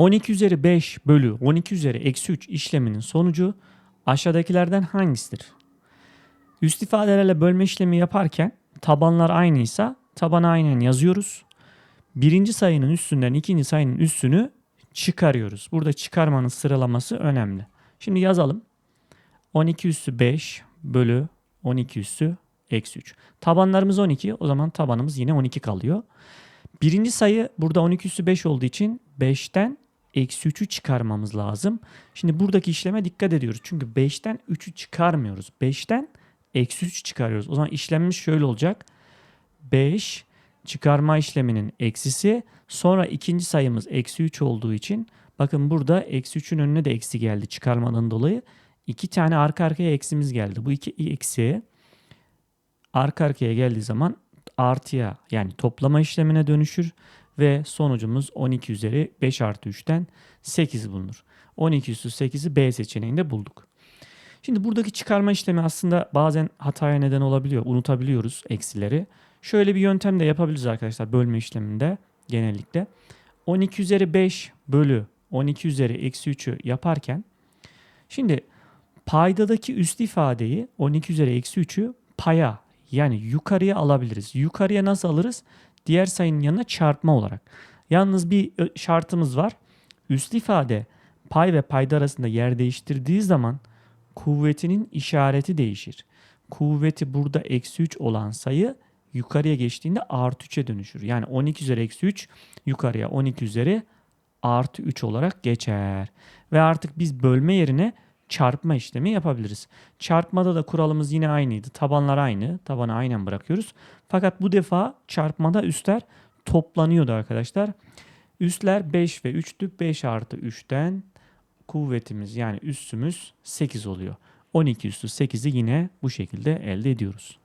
12 üzeri 5 bölü 12 üzeri eksi 3 işleminin sonucu aşağıdakilerden hangisidir? Üst ifadelerle bölme işlemi yaparken tabanlar aynıysa tabanı aynen yazıyoruz. Birinci sayının üstünden ikinci sayının üstünü çıkarıyoruz. Burada çıkarmanın sıralaması önemli. Şimdi yazalım. 12 üssü 5 bölü 12 üssü eksi 3. Tabanlarımız 12. O zaman tabanımız yine 12 kalıyor. Birinci sayı burada 12 üssü 5 olduğu için 5'ten eksi 3'ü çıkarmamız lazım. Şimdi buradaki işleme dikkat ediyoruz. Çünkü 5'ten 3'ü çıkarmıyoruz. 5'ten eksi 3 çıkarıyoruz. O zaman işlemimiz şöyle olacak. 5 çıkarma işleminin eksisi sonra ikinci sayımız eksi 3 olduğu için bakın burada eksi 3'ün önüne de eksi geldi çıkarmadan dolayı. iki tane arka arkaya eksimiz geldi. Bu iki eksi arka arkaya geldiği zaman artıya yani toplama işlemine dönüşür ve sonucumuz 12 üzeri 5 artı 3'ten 8 bulunur. 12 üstü 8'i B seçeneğinde bulduk. Şimdi buradaki çıkarma işlemi aslında bazen hataya neden olabiliyor. Unutabiliyoruz eksileri. Şöyle bir yöntem de yapabiliriz arkadaşlar bölme işleminde genellikle. 12 üzeri 5 bölü 12 üzeri eksi 3'ü yaparken şimdi paydadaki üst ifadeyi 12 üzeri eksi 3'ü paya yani yukarıya alabiliriz. Yukarıya nasıl alırız? Diğer sayının yanına çarpma olarak. Yalnız bir şartımız var. Üst ifade pay ve payda arasında yer değiştirdiği zaman kuvvetinin işareti değişir. Kuvveti burada eksi 3 olan sayı yukarıya geçtiğinde artı 3'e dönüşür. Yani 12 üzeri eksi 3 yukarıya 12 üzeri artı 3 olarak geçer. Ve artık biz bölme yerine çarpma işlemi yapabiliriz. Çarpmada da kuralımız yine aynıydı. Tabanlar aynı. Tabanı aynen bırakıyoruz. Fakat bu defa çarpmada üstler toplanıyordu arkadaşlar. Üstler 5 ve 3'tü. 5 artı 3'ten kuvvetimiz yani üssümüz 8 oluyor. 12 üstü 8'i yine bu şekilde elde ediyoruz.